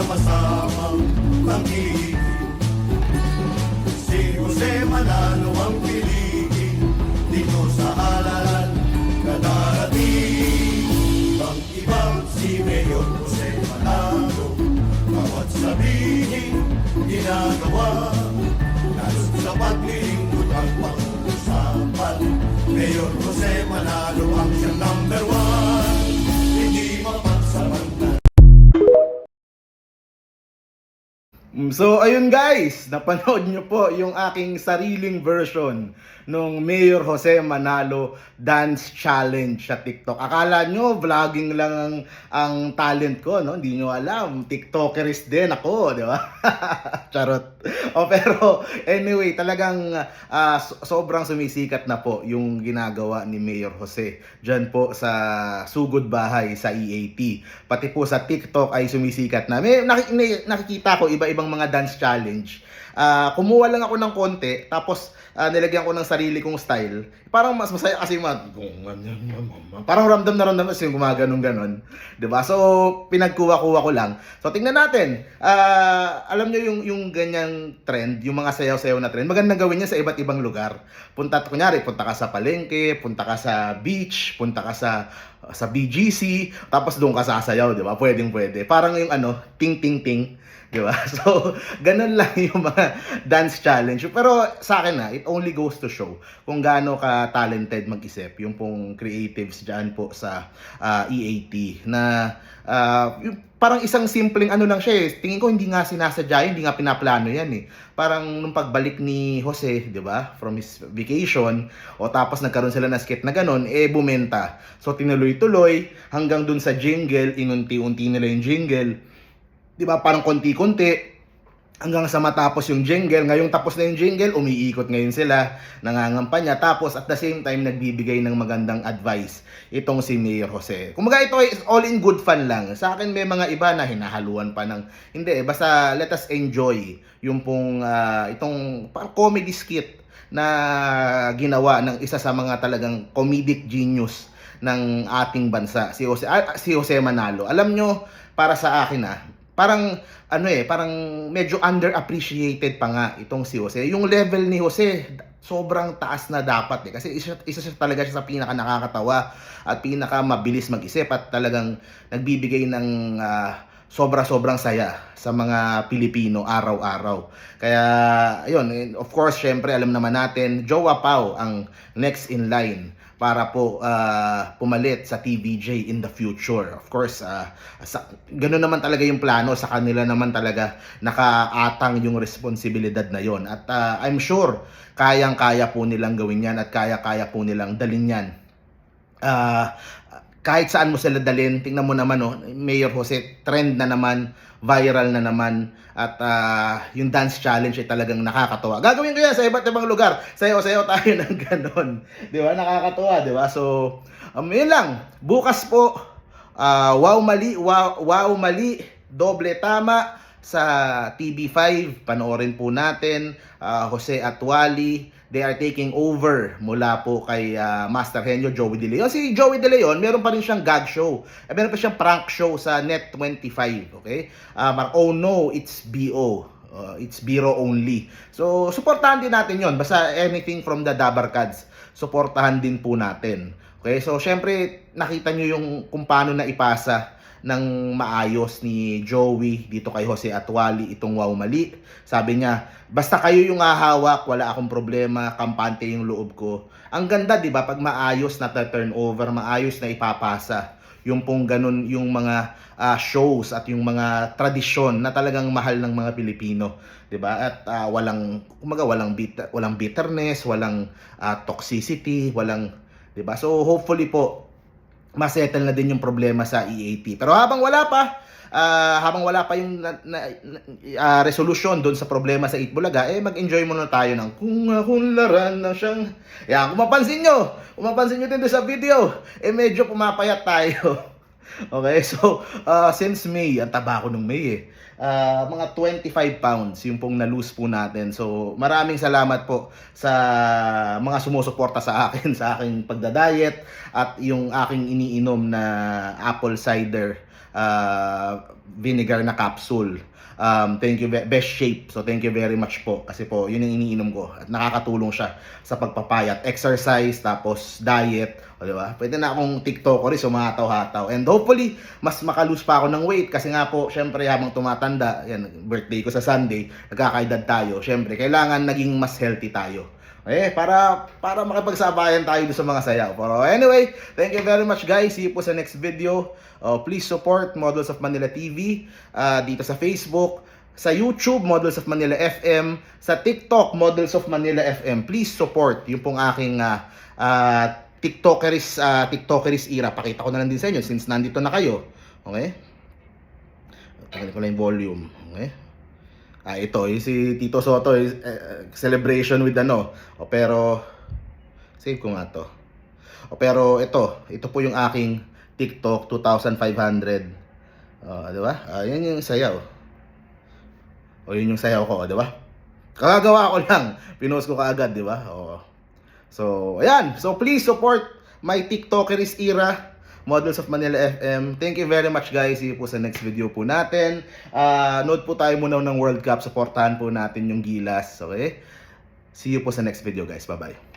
sama-samang pangiliin So, ayun guys, napanood nyo po yung aking sariling version nung Mayor Jose Manalo Dance Challenge sa TikTok. Akala nyo, vlogging lang ang, ang talent ko, no? Hindi nyo alam, TikTokeris din ako, di ba? Charot. O pero, anyway, talagang so- sobrang sumisikat na po yung ginagawa ni Mayor Jose dyan po sa Sugod Bahay sa EAT. Pati po sa TikTok ay sumisikat na. May- nakikita ko iba-ibang mga dance challenge. Ah, kumuha lang ako ng konti, tapos ah, nilagyan ko ng sarili kong style. Parang mas masaya kasi yung mga... Parang ramdam na ramdam kasi yung gumaganong ganon. ba So, pinagkuha-kuha ko lang. So, tingnan natin. Ah, alam nyo yung, yung ganyang trend, yung mga sayaw-sayaw na trend, magandang gawin yan sa iba't ibang lugar. Punta, kunyari, punta ka sa palengke, punta ka sa beach, punta ka sa sa BGC, tapos doon ka sasayaw, 'di ba? Pwedeng pwede. Parang yung ano, ting ting ting, 'di ba? So, ganun lang yung mga dance challenge. Pero sa akin na, it only goes to show kung gaano ka talented mag-isip yung pong creatives diyan po sa ah, EAT na ah, yung parang isang simpleng ano lang siya eh. Tingin ko hindi nga sinasadya, hindi nga pinaplano yan eh. Parang nung pagbalik ni Jose, 'di ba, from his vacation, o tapos nagkaroon sila ng skit na ganun, eh bumenta. So tinuloy-tuloy hanggang dun sa jingle, inunti-unti nila yung jingle. 'Di ba, parang konti-konti hanggang sa matapos yung jingle. Ngayong tapos na yung jingle, umiikot ngayon sila, nangangampanya. Tapos at the same time, nagbibigay ng magandang advice itong si Mayor Jose. Kumaga ito ay all in good fun lang. Sa akin may mga iba na hinahaluan pa ng, hindi eh, basta let us enjoy yung pong, ah, itong parang comedy skit na ginawa ng isa sa mga talagang comedic genius ng ating bansa, si Jose, ah, si Jose Manalo. Alam nyo, para sa akin ah, parang ano eh, parang medyo underappreciated pa nga itong si Jose. Yung level ni Jose, sobrang taas na dapat eh. Kasi isa, isa siya talaga siya sa pinaka nakakatawa at pinaka mabilis mag-isip at talagang nagbibigay ng ah, sobra-sobrang saya sa mga Pilipino araw-araw. Kaya, ayun, of course, syempre, alam naman natin, Jowa Pau ang next in line para po ah, pumalit sa TVJ in the future. Of course, ah, sa, ganun naman talaga yung plano. Sa kanila naman talaga nakaatang yung responsibilidad na yon. At ah, I'm sure, kayang-kaya po nilang gawin yan at kaya-kaya po nilang dalin yan ah kahit saan mo sila dalhin, tingnan mo naman oh, Mayor Jose, trend na naman, viral na naman, at ah, yung dance challenge ay talagang nakakatawa. Gagawin ko yan sa iba't ibang lugar. Sayo-sayo tayo ng ganon. Di ba? Nakakatawa, di ba? So, um, yun lang. Bukas po, ah, wow mali, wow, wow mali, doble tama sa TV5. Panoorin po natin, ah, Jose Atwali, they are taking over mula po kay ah, Master Henyo Joey De Leon. Si Joey De Leon, meron pa rin siyang gag show. Eh, meron pa siyang prank show sa Net25, okay? Ah, mar- oh no, it's BO. Uh, it's biro only. So, suportahan din natin yon Basta anything from the Dabarkads, suportahan din po natin. Okay, so syempre, nakita nyo yung kung paano na ipasa ng maayos ni Joey dito kay Jose Atwali itong wow mali. Sabi niya, basta kayo yung hahawak, wala akong problema, kampante yung loob ko. Ang ganda, 'di ba, pag maayos na turnover, maayos na ipapasa yung pong ganun yung mga ah, shows at yung mga tradisyon na talagang mahal ng mga Pilipino, 'di ba? At ah, walang kumaga walang bit walang bitterness, walang ah, toxicity, walang 'di ba? So hopefully po masettle na din yung problema sa EAT. Pero habang wala pa, ah, habang wala pa yung na, na, ah, resolution doon sa problema sa Itbulaga, eh mag-enjoy muna tayo ng kung hunlaran na siyang... Yan, kung mapansin nyo, kung mapansin nyo din sa video, eh medyo pumapayat tayo. Okay, so ah, since May, ang taba ko nung May eh. Ah, mga 25 pounds yung pong na-lose po natin. So maraming salamat po sa mga sumusuporta sa akin sa aking pagda-diet at yung aking iniinom na apple cider ah, vinegar na capsule. Um, thank you, best shape. So thank you very much po kasi po yun yung iniinom ko at nakakatulong siya sa pagpapayat, exercise, tapos diet, o di ba? Pwede na akong TikToker, sumataw-hataw. And hopefully, mas makalus pa ako ng weight kasi nga po, syempre habang tumatanda, yan, birthday ko sa Sunday, nagkakaedad tayo. Syempre, kailangan naging mas healthy tayo. Eh, para para makipagsabayan tayo sa mga sayaw. Pero anyway, thank you very much guys. See you po sa next video. Uh, please support Models of Manila TV uh, dito sa Facebook, sa YouTube Models of Manila FM, sa TikTok Models of Manila FM. Please support yung pong aking uh, uh, TikTokeris uh, TikTokeris era. Pakita ko na lang din sa inyo since nandito na kayo. Okay? Tanggalin ko lang yung volume. Okay? Ah, ito, yung si Tito Soto, is, eh, celebration with ano. O pero, save ko nga to. O pero ito, ito po yung aking TikTok 2,500. O, di ba? Ah, yan yung sayaw. O yun yung sayaw ko, di ba? Kagagawa ko lang. Pinost ko kaagad, di ba? O. So, ayan. So, please support my TikTokeris era. Models of Manila FM. Thank you very much guys. See you po sa next video po natin. Ah, note po tayo muna ng World Cup. Supportahan po natin yung Gilas. Okay? See you po sa next video guys. Bye-bye.